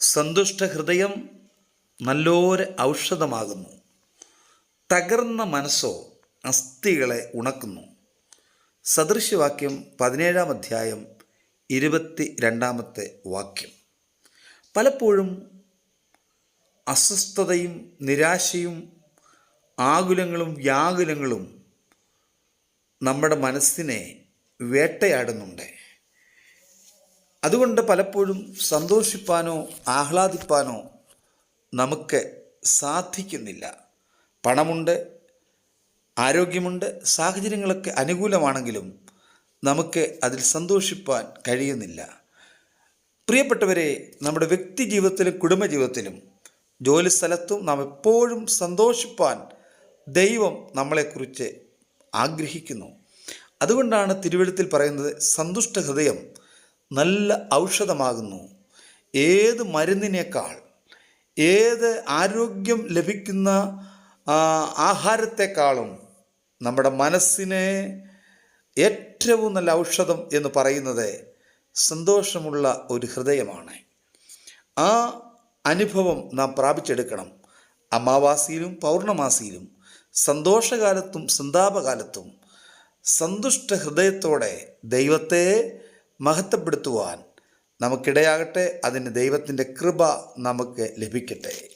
സന്തുഷ്ട ഹൃദയം നല്ലൊരു ഔഷധമാകുന്നു. തകർന്ന മനസ്സോ അസ്ഥികളെ ഉണക്കുന്നു. സദൃശ്യവാക്യം പതിനേഴാം അധ്യായം ഇരുപത്തി രണ്ടാമത്തെ വാക്യം. പലപ്പോഴും അസ്വസ്ഥതയും നിരാശയും ആകുലങ്ങളും വ്യാകുലങ്ങളും നമ്മുടെ മനസ്സിനെ വേട്ടയാടുന്നുണ്ട്. അതുകൊണ്ട് പലപ്പോഴും സന്തോഷിപ്പാനോ ആഹ്ലാദിപ്പാനോ നമുക്ക് സാധിക്കുന്നില്ല. പണമുണ്ട് ആരോഗ്യമുണ്ട് സാഹചര്യങ്ങളൊക്കെ അനുകൂലമാണെങ്കിലും നമുക്ക് അതിൽ സന്തോഷിപ്പാൻ കഴിയുന്നില്ല. പ്രിയപ്പെട്ടവരെ നമ്മുടെ വ്യക്തി ജീവിതത്തിലും കുടുംബജീവിതത്തിലും ജോലി സ്ഥലത്തും നാം എപ്പോഴും സന്തോഷിപ്പാൻ ദൈവം നമ്മളെക്കുറിച്ച് ആഗ്രഹിക്കുന്നു. അതുകൊണ്ടാണ് തിരുവഴുത്തിൽ പറയുന്നത് സന്തുഷ്ട ഹൃദയം നല്ല ഔഷധമാകുന്നു. ഏത് മരുന്നിനേക്കാൾ ഏത് ആരോഗ്യം ലഭിക്കുന്ന ആഹാരത്തെക്കാളും നമ്മുടെ മനസ്സിനെ ഏറ്റവും നല്ല ഔഷധം എന്ന് പറയുന്നത് സന്തോഷമുള്ള ഒരു ഹൃദയമാണ്. ആ അനുഭവം നാം പ്രാപിച്ചെടുക്കണം. അമാവാസിയിലും പൗർണമാസിയിലും സന്തോഷകാലത്തും സന്താപകാലത്തും സന്തുഷ്ട ഹൃദയത്തോടെ ദൈവത്തെ മഹത്വപ്പെടുത്തുവാൻ നമുക്കിടയാകട്ടെ. അതിന് ദൈവത്തിന്റെ കൃപ നമുക്ക് ലഭിക്കട്ടെ.